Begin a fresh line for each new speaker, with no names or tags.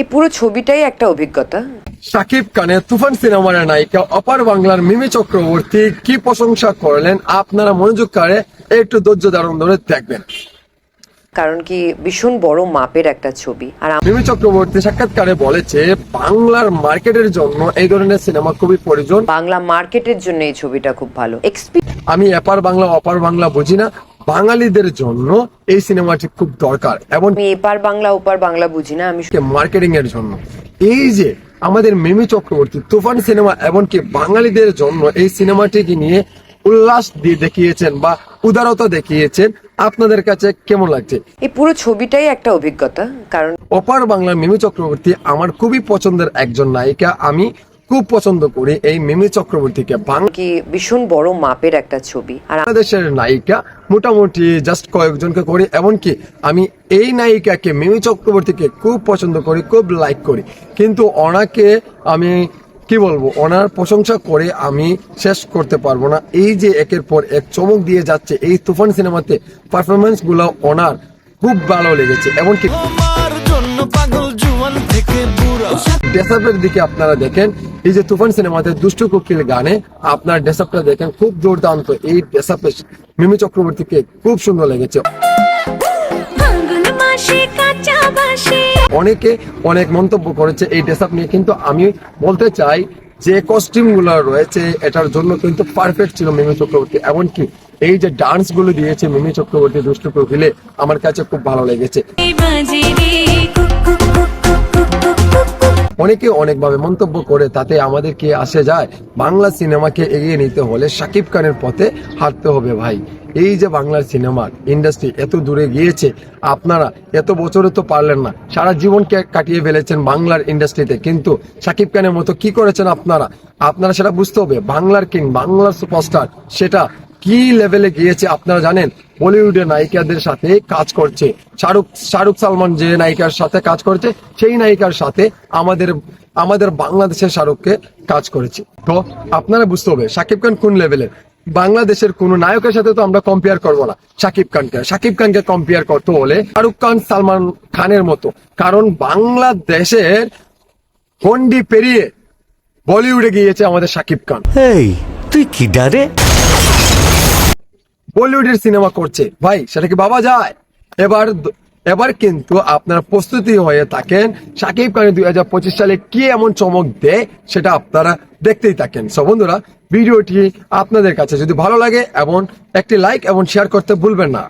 এই পুরো ছবিটাই একটা অভিজ্ঞতা।
সাকিব খানের তুফান সিনেমার নায়িকা অপার বাংলার মিমি চক্রবর্তী কি প্রশংসা করলেন? আপনারা মনোযোগ করে একটু ধৈর্য ধারণ ধরে দেখবেন।
কারণ কি ভীষণ বড় মাপের একটা ছবি। আর
মিমি চক্রবর্তী সাক্ষাৎকারে বলেছে বাংলার মার্কেটের জন্য এই ধরনের সিনেমা খুবই প্রয়োজন।
বাংলা মার্কেটের জন্য এই ছবিটা খুব ভালো।
আমি এপার বাংলা অপার বাংলা বুঝি না। বাঙালিদের জন্য এই সিনেমাটি খুব দরকার। এবং
এপার বাংলা ওপার বাংলা বুঝি না আমি
মার্কেটিং এর জন্য। এই যে আমাদের মিমি চক্রবর্তী তুফান সিনেমা এমনকি বাঙালিদের জন্য এই সিনেমাটিকে নিয়ে উল্লাস দিয়ে দেখিয়েছেন বা উদারতা দেখিয়েছেন আপনাদের কাছে কেমন লাগছে?
এই পুরো ছবিটাই একটা অভিজ্ঞতা কারণ
অপার বাংলার মিমি চক্রবর্তী আমার খুবই পছন্দের একজন নায়িকা। আমি খুব পছন্দ করি এই মিমি চক্রবর্তীকে।
কি ভীষণ বড় মাপের একটা ছবি। আর আম-
বাংলাদেশের নায়িকা মোটামুটি জাস্ট কয়েকজনকে করি এমনকি আমি এই নায়িকাকে মিমি চক্রবর্তীকে খুব পছন্দ করি খুব লাইক করি। কিন্তু ওনাকে আমি কি বলব ওনার প্রশংসা করে আমি শেষ করতে পারব না। এই যে একের পর এক চমক দিয়ে যাচ্ছে এই তুফান সিনেমাতে পারফরমেন্সগুলো ওনার খুব ভালো লেগেছে। এমনকি
তোমার জন্য পাগল জুয়ান থেকে বুড়া।
ডেসাপের দিকে আপনারা দেখেন এই যে তুফান সিনেমাতে দুষ্টু কোকিল গানে আপনার ডেসাপটা দেখেন খুব দুর্দান্ত এই ডেসাপে মিমি চক্রবর্তীকে খুব সুন্দর লেগেছে। অনেকে অনেক মন্তব্য করেছে এই ড্রেস নিয়ে কিন্তু আমি বলতে চাই যে কস্টিউমগুলো রয়েছে এটার জন্য কিন্তু পারফেক্ট ছিল মিমি চক্রবর্তী। এমনকি এই যে ডান্সগুলো দিয়েছে মিমি চক্রবর্তী দুষ্টু কোকিলে আমার কাছে খুব ভালো লেগেছে। অনেকে অনেকভাবে মন্তব্য করে তাতে আমাদের কি আসে যায়, বাংলা সিনেমাকে এগিয়ে নিতে হলে শাকিব খানের পথে হাঁটতে হবে ভাই। এই যে বাংলার সিনেমার ইন্ডাস্ট্রি এত দূরে গিয়েছে, আপনারা এত বছরে তো পারলেন না, সারা জীবনকে কাটিয়ে ফেলেছেন বাংলার ইন্ডাস্ট্রিতে কিন্তু শাকিব খানের মতো কি করেছেন আপনারা? আপনারা সেটা বুঝতে হবে, বাংলার কিং বাংলার সুপারস্টার সেটা কি লেভেলে গিয়েছে আপনারা জানেন? বলিউডের নায়িকাদের সাথে কাজ করছে। শাহরুখ শাহরুখ সালমান যে নায়িকার সাথে কাজ করছে, সেই নায়িকার সাথে আমাদের আমাদের বাংলাদেশের শাহরুখকে কাজ করেছে। তো আপনারা বুঝতে হবে, শাকিব খান কোন লেভেলের বাংলাদেশের কোন নায়কের সাথে তো আমরা কম্পেয়ার করব না। শাকিব খানকে শাকিব খানকে কম্পেয়ার করতে হলে শাহরুখ খান, সালমান খানের মতো। কারণ বাংলাদেশের গন্ডি পেরিয়ে বলিউডে গিয়েছে আমাদের শাকিব খান।
এই তুই কি ডারে?
বলিউডের সিনেমা করছে। ভাই, সেটা কি বাবা যায়? এবার এবার কিন্তু আপনারা প্রস্তুতি হয়ে থাকেন। সাকিব খান দুই হাজার পঁচিশ সালে কি এমন চমক দেয়, সেটা আপনারা দেখতেই থাকেন। সব বন্ধুরা, ভিডিওটি আপনাদের কাছে যদি ভালো লাগে, এবং একটি লাইক এবং শেয়ার করতে ভুলবেন না।